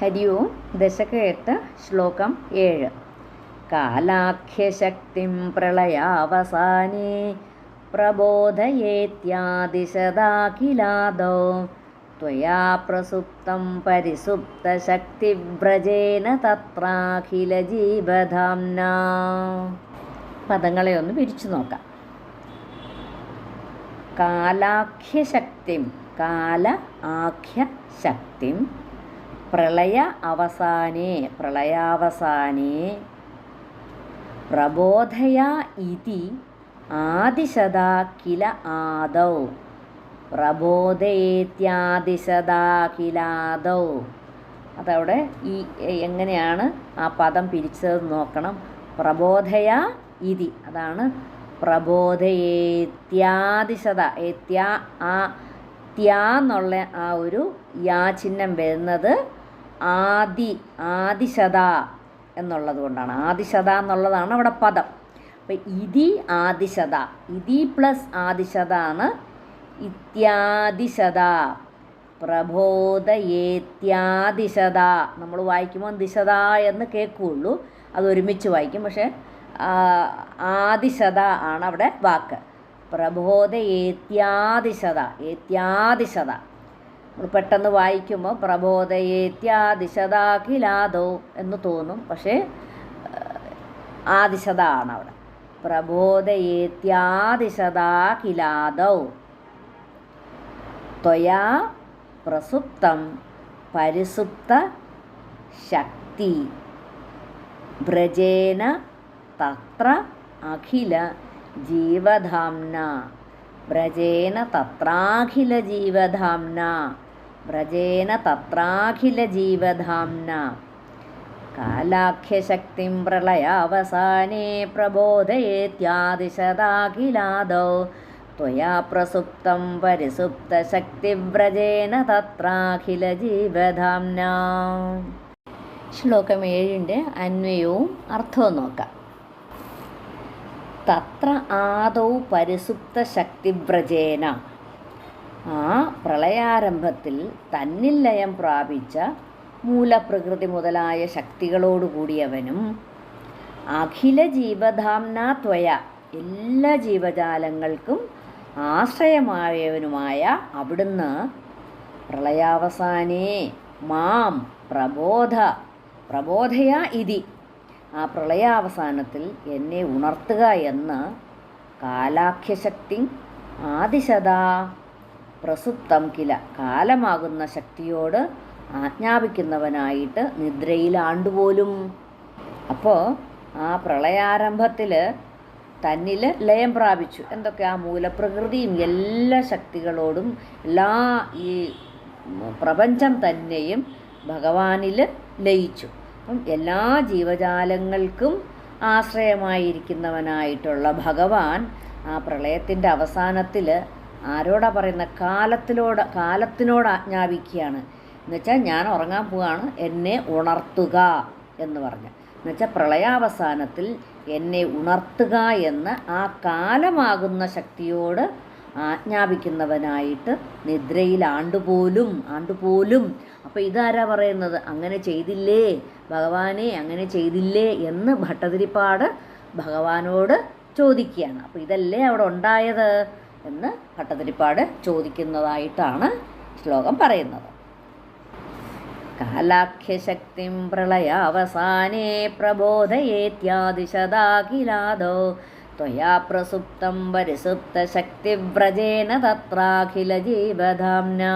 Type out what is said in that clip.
ഹരി ഓം ദശക എട്ട് ശ്ലോകം ഏഴ് കാലാഖ്യശക്തിം പ്രളയാവസാനേ പ്രബോധയേത്യാദിശദാഖിലാദോ त्वया प्रसुप्तं പരിസുപ്തശക്തിവ്രജേന തത്രാഖിലജീവധാംന പദങ്ങളെ ഒന്ന് പിരിച്ചു നോക്കാം കാലാഖ്യശക്തിം കാല ആഖ്യ ശക്തിം പ്രളയ അവസാനേ പ്രളയാവസാനേ. പ്രബോധയ ഇതി ആദിശതാ കില ആദൗ. പ്രബോധയേത്യാദിശതാ കിലാദൗ അതവിടെ ഈ എങ്ങനെയാണ് ആ പദം പിരിച്ചത് നോക്കണം. പ്രബോധയ ഇതി. അതാണ് പ്രബോധയേത്യാദിശത ഏത്യ ആ ത്യാ എന്നുള്ള ആ ഒരു യാ ചിഹ്നം വരുന്നത് ആദി ആദിശത എന്നുള്ളത് കൊണ്ടാണ്. ആദിശത എന്നുള്ളതാണ് അവിടെ പദം. അപ്പം ഇതി ആദിശത. ഇതി പ്ലസ് ആദിശത ആണ് ഇത്യാദിശത. പ്രബോധയേത്യാദിശത. നമ്മൾ വായിക്കുമ്പോൾ ദിശത എന്ന് കേൾക്കുകയുള്ളൂ. അത് ഒരുമിച്ച് വായിക്കും. പക്ഷേ ആദിശത ആണ് അവിടെ വാക്ക്. പ്രബോധയേത്യാദിശത ഏത്യാദിശത. നമ്മൾ പെട്ടെന്ന് വായിക്കുമ്പോൾ പ്രബോധയേത്യാദിശതാഖിലാദോ എന്ന് തോന്നും. പക്ഷേ ആദിശത ആണ് അവിടെ പ്രബോധയേത്യാദിശതാഖിലാദൗ. ത്വയാ പ്രസുപ്തം പരിസുപ്ത ശക്തി. വ്രജേന തത്ര അഖില ജീവധാംന വ്രജേന തത്രാഖില ജീവധാംന വ്രജേന തത്രാഖില ജീവധാംന കാലാഖ്യശക്തിം പ്രളയാവസാനേ പ്രബോധയേത്യാദിശതാഖിലാദൗ त्वया प्रसुप्तं പരിസുപ്തശക്തിവ്രജേന തത്രാഖില ജീവധാംന ശ്ലോകം ഏഴിൻ്റെ അന്വയവും അർത്ഥവും നോക്കാം തത്ര ആദൗ പരിസുപ്ത ശക്തിവ്രജേന ആ പ്രളയാരംഭത്തിൽ തന്നിൽ ലയം പ്രാപിച്ച മൂലപ്രകൃതി മുതലായ ശക്തികളോടുകൂടിയവനും അഖില ജീവധാംന ത്വയ എല്ലാ ജീവജാലങ്ങൾക്കും ആശ്രയമായവനുമായ അവിടുന്ന് പ്രളയാവസാനേ മാം പ്രബോധ പ്രബോധയ ഇതി. ആ പ്രളയാവസാനത്തിൽ എന്നെ ഉണർത്തുക എന്ന് കാലാഖ്യശക്തി ആദിശതാ പ്രസുപ്തം കില കാലമാകുന്ന ശക്തിയോട് ആജ്ഞാപിക്കുന്നവനായിട്ട് നിദ്രയിലാണ്ടുപോലും. അപ്പോൾ ആ പ്രളയാരംഭത്തിൽ തന്നിൽ ലയം പ്രാപിച്ചു. എന്തൊക്കെ? ആ മൂലപ്രകൃതിയും എല്ലാ ശക്തികളോടും എല്ലാ ഈ പ്രപഞ്ചം തന്നെയും ഭഗവാനിൽ ലയിച്ചു. അപ്പം എല്ലാ ജീവജാലങ്ങൾക്കും ആശ്രയമായിരിക്കുന്നവനായിട്ടുള്ള ഭഗവാൻ ആ പ്രളയത്തിന്റെ അവസാനത്തിൽ ആരോടാ പറയുന്ന? കാലത്തിലോട് കാലത്തിനോട് ആജ്ഞാപിക്കുകയാണ്. എന്നുവെച്ചാൽ ഞാൻ ഉറങ്ങാൻ പോവാണ് എന്നെ ഉണർത്തുക എന്ന് പറഞ്ഞു. എന്നുവെച്ചാൽ പ്രളയാവസാനത്തിൽ എന്നെ ഉണർത്തുക എന്ന് ആ കാലമാകുന്ന ശക്തിയോട് ആജ്ഞാപിക്കുന്നവനായിട്ട് നിദ്രയിൽ ആണ്ടുപോലും ആണ്ടുപോലും. അപ്പോൾ ഇതാരാ പറയുന്നത്? അങ്ങനെ ചെയ്തില്ലേ ഭഗവാനെ അങ്ങനെ ചെയ്തില്ലേ എന്ന് ഭട്ടതിരിപ്പാട് ഭഗവാനോട് ചോദിക്കുകയാണ്. അപ്പോൾ ഇതല്ലേ അവിടെ ഉണ്ടായത് എന്ന് ഭട്ടതിരിപ്പാട് ചോദിക്കുന്നതായിട്ടാണ് ശ്ലോകം പറയുന്നത്. കാലാഖ്യശക്തിം പ്രളയാവസാനേ പ്രബോധയേത്യാദിശദാഖിലാദോ त्वया प्रसुप्तं परिसुप्तशक्तिव्रजेन तत्राखिलजीवधाम्ना